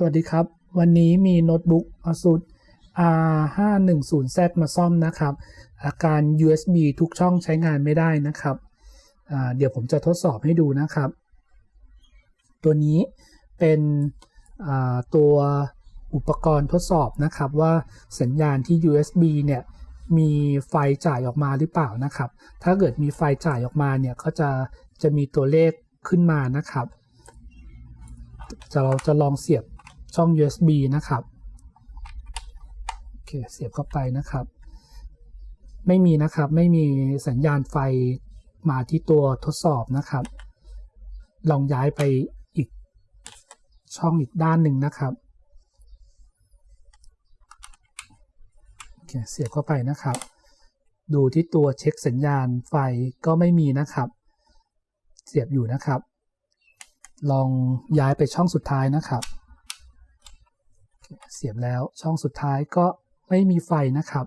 สวัสดีครับ วันนี้มีโน้ตบุ๊ก ASUS R510Z มาซ่อมนะครับ อาการ USB ทุกช่องใช้งานไม่ได้นะครับ เดี๋ยวผมจะทดสอบให้ดูนะครับ ตัวนี้เป็นตัวอุปกรณ์ทดสอบนะครับว่าสัญญาณที่ USB เนี่ยมีไฟจ่ายออกมาหรือเปล่านะครับ ถ้าเกิดมีไฟจ่ายออกมาเนี่ยก็จะจะมีตัวเลขขึ้นมานะครับ จะเราจะลองเสียบ ช่อง USB นะครับโอเคเสียบเข้าไปนะครับ ไม่มีนะครับไม่มีสัญญาณไฟมาที่ตัวทดสอบนะครับ ลองย้ายไปอีกช่องอีกด้านหนึ่งนะครับเสียบเข้าไปนะครับ ดูที่ตัวเช็คสัญญาณไฟก็ไม่มีนะครับ เสียบอยู่นะครับ ลองย้ายไปช่องสุดท้ายนะครับ เสียบแล้วช่องสุดท้ายก็ไม่มีไฟนะครับ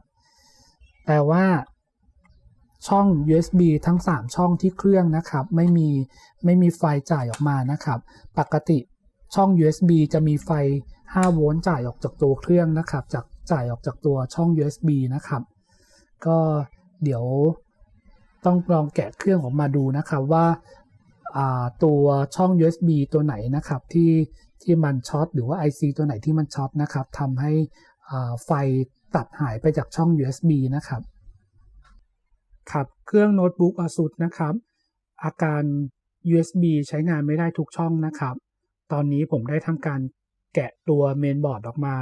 แปลว่าช่อง USB ทั้ง 3 ช่องที่เครื่องนะครับ ไม่มีไม่มีไฟจ่ายออกมานะครับ ปกติช่อง USB จะมีไฟ 5 โวลต์จ่ายออกจากตัวเครื่องนะครับ จากจ่ายออกจากตัวช่อง USB นะครับ ก็เดี๋ยวต้องลองแกะเครื่องออกมาดูนะครับว่า ตัวช่อง USB ตัวไหนนะครับที่ที่มันช็อตหรือว่า IC ตัวไหนที่มันช็อตนะครับทำให้ไฟตัดหายไปจากช่อง USB นะครับครับเครื่องโน้ตบุ๊ก ASUS นะครับ อาการ USB ใช้งานไม่ได้ทุกช่องนะครับ ตอนนี้ผมได้ทำการแกะตัวเมนบอร์ดออกมา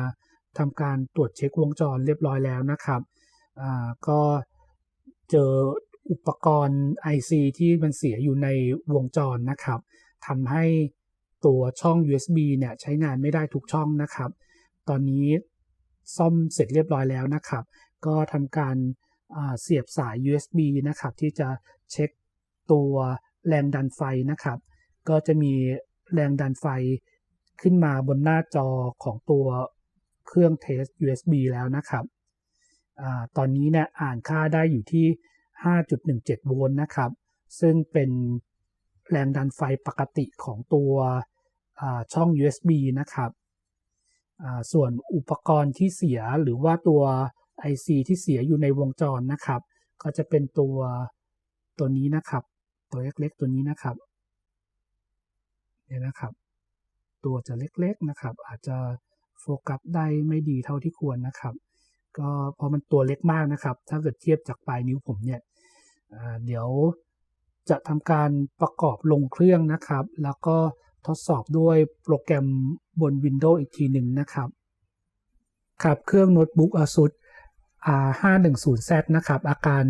ทำการตรวจเช็ควงจรเรียบร้อยแล้วนะครับ ก็เจอ อุปกรณ์ IC ที่มันเสียอยู่ในวงจรนะครับทำให้ตัวช่อง USB เนี่ยใช้งานไม่ได้ทุกช่องนะครับ ตอนนี้ซ่อมเสร็จเรียบร้อยแล้วนะครับ ก็ทำการเสียบสาย USB นะครับ ที่จะเช็คตัวแรงดันไฟนะครับ ก็จะมีแรงดันไฟขึ้นมาบนหน้าจอของตัวเครื่องเทส USB แล้วนะครับอตอนนี้เนี่ยอ่านค่าได้อยู่ที่ 5.17 โวลต์นะครับ ซึ่งเป็นแรงดันไฟปกติของตัวช่อง USB นะครับส่วนอุปกรณ์ที่เสียหรือว่าตัว IC ที่เสียอยู่ในวงจรนะครับ ก็จะเป็นตัวตัวนี้นะครับ ตัวเล็กๆตัวนี้นะครับเนี่ยนะครับ ตัวจะเล็กๆนะครับ อาจจะโฟกัสได้ไม่ดีเท่าที่ควรนะครับ ก็พอมันตัวเล็กมากนะครับ ถ้าเกิดเทียบจากปลายนิ้วผมเนี่ย เดี๋ยวจะทำการประกอบลงเครื่องนะครับ แล้วก็ทดสอบด้วยโปรแกรมบน Windows อีกทีหนึ่งนะครับครับเครื่องโน้ตบุ๊ก ASUS R510Z นะครับ อาการ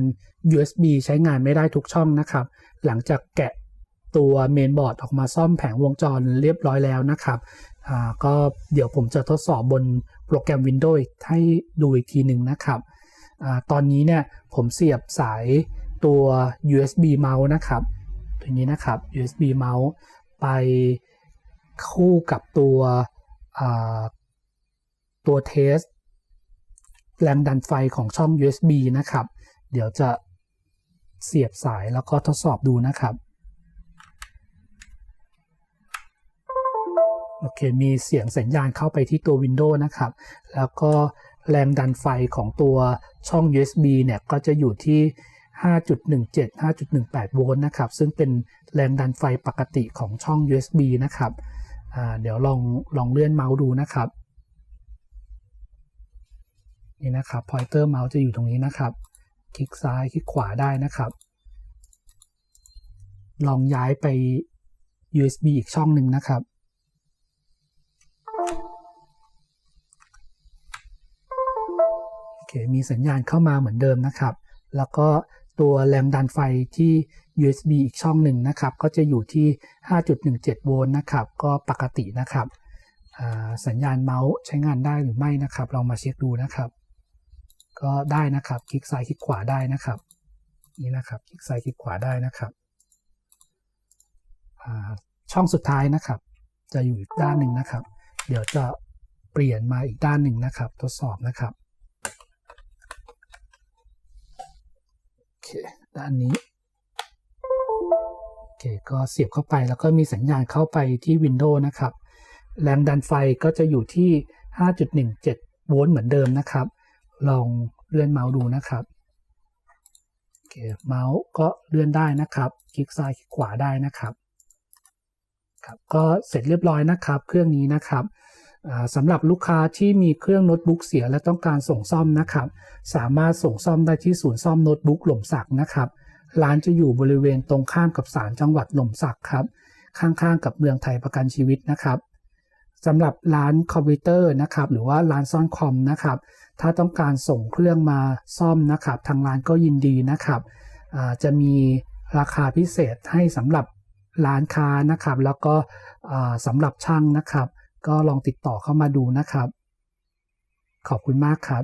USB ใช้งานไม่ได้ทุกช่องนะครับ หลังจากแกะตัวเมนบอร์ดออกมาซ่อมแผงวงจรเรียบร้อยแล้วนะครับก็เดี๋ยวผมจะทดสอบบนโปรแกรม Windows ให้ดูอีกทีหนึ่งนะครับอตอนนี้เนี่ยผมเสียบสาย ตัว USB เมาส์นะครับ ตัวนี้นะครับ USB เมาส์ไปคู่กับตัวตัวเทสแรงดันไฟของช่อง USB นะครับ เดี๋ยวจะเสียบสายแล้วก็ทดสอบดูนะครับ โอเค มีเสียงสัญญาณเข้าไปที่ตัว Windows นะครับ แล้วก็แรงดันไฟของตัวช่อง USB เนี่ย ก็จะอยู่ที่ 5.17 5.18 โวลต์นะครับ ซึ่งเป็นแรงดันไฟปกติของช่อง USB นะครับเดี๋ยวลองลองเลื่อนเมาส์ดูนะครับ นี่นะครับ pointer เมาส์จะอยู่ตรงนี้นะครับ คลิกซ้ายคลิกขวาได้นะครับ ลองย้ายไป USB อีกช่องหนึ่งนะครับโอเคมีสัญญาณเข้ามาเหมือนเดิมนะครับ แล้วก็ ตัวแรงดันไฟที่ USB อีกช่องหนึ่งนะครับ ก็จะอยู่ที่ 5.17 โวลต์นะครับ ก็ปกตินะครับ สัญญาณเมาส์ใช้งานได้หรือไม่นะครับ ลองมาเช็คดูนะครับ ก็ได้นะครับ คลิกซ้ายคลิกขวาได้นะครับ นี่นะครับ คลิกซ้ายคลิกขวาได้นะครับช่องสุดท้ายนะครับ จะอยู่อีกด้านหนึ่งนะครับ เดี๋ยวจะเปลี่ยนมาอีกด้านหนึ่งนะครับ ทดสอบนะครับเค ด้านนี้โอเคก็เสียบเข้าไปแล้วก็มีสัญญาณเข้าไปที่ Windows นะครับ แรงดันไฟก็จะอยู่ที่ 5.17 โวลต์เหมือนเดิมนะครับ ลองเลื่อนเมาส์ดูนะครับโอเคเมาส์ก็เลื่อนได้นะครับ คลิกซ้ายคลิกขวาได้นะครับครับก็เสร็จเรียบร้อยนะครับ เครื่องนี้นะครับ สำหรับลูกค้าที่มีเครื่องโน้ตบุ๊กเสียและต้องการส่งซ่อมนะครับ สามารถส่งซ่อมได้ที่ศูนย์ซ่อมโน้ตบุ๊กหล่มสักนะครับ ร้านจะอยู่บริเวณตรงข้ามกับศาลจังหวัดหล่มสักครับ ข้างๆ กับเมืองไทยประกันชีวิตนะครับสำหรับร้านคอมพิวเตอร์นะครับ หรือว่าร้านซ่อนคอมนะครับ ถ้าต้องการส่งเครื่องมาซ่อมนะครับ ทางร้านก็ยินดีนะครับจะมีราคาพิเศษให้สำหรับร้านค้านะครับ แล้วก็อ่าสำหรับช่างนะครับ ก็ลองติดต่อเข้ามาดูนะครับ ขอบคุณมากครับ